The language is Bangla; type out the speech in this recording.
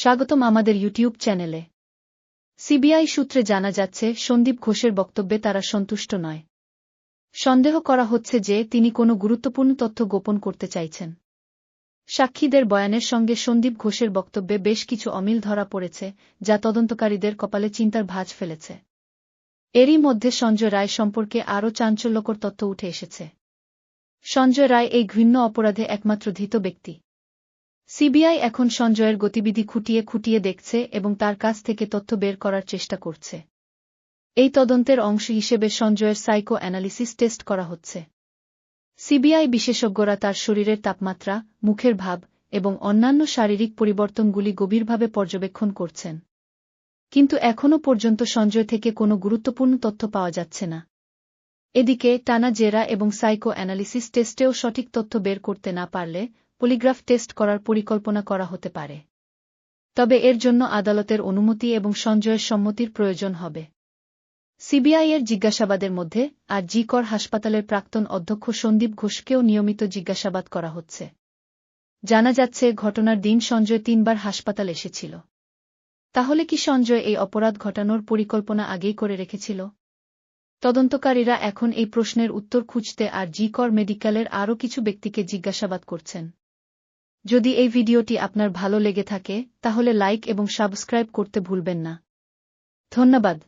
স্বাগতম আমাদের ইউটিউব চ্যানেলে। সিবিআই সূত্রে জানা যাচ্ছে, সন্দীপ ঘোষের বক্তব্যে তারা সন্তুষ্ট নয়। সন্দেহ করা হচ্ছে যে, তিনি কোনো গুরুত্বপূর্ণ তথ্য গোপন করতে চাইছেন। সাক্ষীদের বয়ানের সঙ্গে সন্দীপ ঘোষের বক্তব্যে বেশ কিছু অমিল ধরা পড়েছে, যা তদন্তকারীদের কপালে চিন্তার ভাঁজ ফেলেছে। এরই মধ্যে সঞ্জয় রায় সম্পর্কে আরও চাঞ্চল্যকর তথ্য উঠে এসেছে। সঞ্জয় রায় এই ঘৃণ্য অপরাধে একমাত্র ধৃত ব্যক্তি। সিবিআই এখন সঞ্জয়ের গতিবিধি খুঁটিয়ে খুঁটিয়ে দেখছে এবং তার কাছ থেকে তথ্য বের করার চেষ্টা করছে। এই তদন্তের অংশ হিসেবে সঞ্জয়ের সাইকো অ্যানালিসিস টেস্ট করা হচ্ছে। সিবিআই বিশেষজ্ঞরা তার শরীরের তাপমাত্রা, মুখের ভাব এবং অন্যান্য শারীরিক পরিবর্তনগুলি গভীরভাবে পর্যবেক্ষণ করছেন। কিন্তু এখনও পর্যন্ত সঞ্জয় থেকে কোনো গুরুত্বপূর্ণ তথ্য পাওয়া যাচ্ছে না। এদিকে টানা জেরা এবং সাইকো অ্যানালিসিস টেস্টেও সঠিক তথ্য বের করতে না পারলে পলিগ্রাফ টেস্ট করার পরিকল্পনা করা হতে পারে। তবে এর জন্য আদালতের অনুমতি এবং সঞ্জয়ের সম্মতির প্রয়োজন হবে। সিবিআইয়ের জিজ্ঞাসাবাদের মধ্যে আর জি কর হাসপাতালের প্রাক্তন অধ্যক্ষ সন্দীপ ঘোষকেও নিয়মিত জিজ্ঞাসাবাদ করা হচ্ছে। জানা যাচ্ছে, ঘটনার দিন সঞ্জয় তিনবার হাসপাতাল এসেছিল। তাহলে কি সঞ্জয় এই অপরাধ ঘটানোর পরিকল্পনা আগেই করে রেখেছিল? তদন্তকারীরা এখন এই প্রশ্নের উত্তর খুঁজতে আর জি কর মেডিকেলের আরও কিছু ব্যক্তিকে জিজ্ঞাসাবাদ করছেন। যদি এই ভিডিওটি আপনার ভালো লেগে থাকে, তাহলে লাইক এবং সাবস্ক্রাইব করতে ভুলবেন না। ধন্যবাদ।